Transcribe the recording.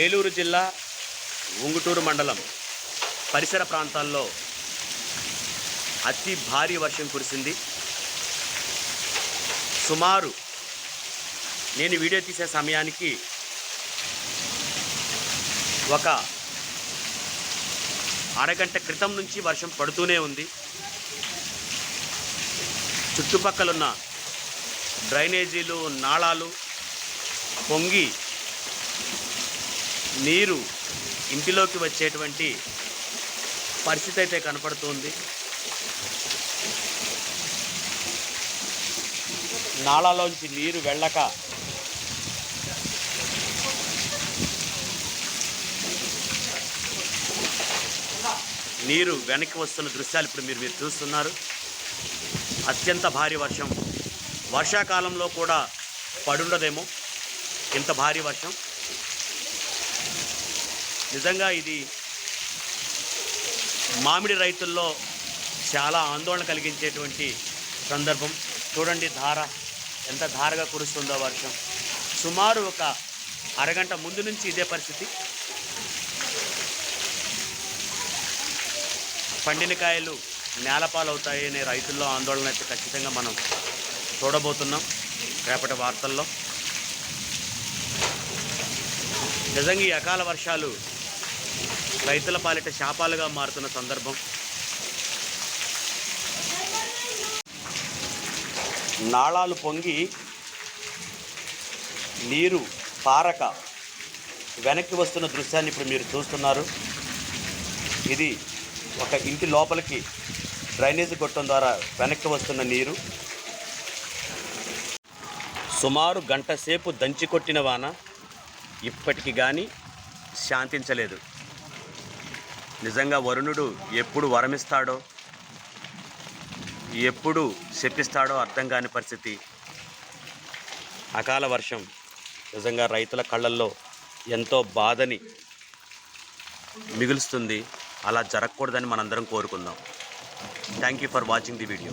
ఏలూరు జిల్లా ఉంగుటూరు మండలం పరిసర ప్రాంతాల్లో అతి భారీ వర్షం కురిసింది. సుమారు నేను వీడియో తీసే సమయానికి ఒక అరగంట క్రితం నుంచి వర్షం పడుతూనే ఉంది. చుట్టుపక్కలున్న డ్రైనేజీలు నాళాలు పొంగి నీరు ఇంటిలోకి వచ్చేటువంటి పరిస్థితి అయితే కనపడుతుంది. నాళాలోంచి నీరు వెళ్ళక నీరు వెనక్కి వస్తున్న దృశ్యాలు ఇప్పుడు మీరు మీరు చూస్తున్నారు. అత్యంత భారీ వర్షం. వర్షాకాలంలో కూడా పడుండదేమో. ఇంత భారీ వర్షం. నిజంగా ఇది మామిడి రైతుల్లో చాలా ఆందోళన కలిగించేటువంటి సందర్భం. చూడండి ధార ఎంత ధారగా కురుస్తుందో వర్షం. సుమారు ఒక అరగంట ముందు నుంచి ఇదే పరిస్థితి. పండిన కాయలు నేలపాలవుతాయి అనే రైతుల్లో ఆందోళన అయితే ఖచ్చితంగా మనం చూడబోతున్నాం రేపటి వార్తల్లో. నిజంగా ఈ అకాల వర్షాలు రైతుల పాలిట శాపాలుగా మారుతున్న సందర్భం. నాళాలు పొంగి నీరు పారక వెనక్కి వస్తున్న దృశ్యాన్ని ఇప్పుడు మీరు చూస్తున్నారు. ఇది ఒక ఇంటి లోపలికి డ్రైనేజీ కొట్టడం ద్వారా వెనక్కి వస్తున్న నీరు. సుమారు గంట సేపు దంచి కొట్టిన వాన ఇప్పటికి కానీ శాంతించలేదు. నిజంగా వరుణుడు ఎప్పుడు వరమిస్తాడో ఎప్పుడు శపిస్తాడో అర్థం కాని పరిస్థితి. అకాల వర్షం నిజంగా రైతుల కళ్ళల్లో ఎంతో బాధని మిగులుస్తుంది. అలా జరగకూడదని మనందరం కోరుకుందాం. Thank you for watching the video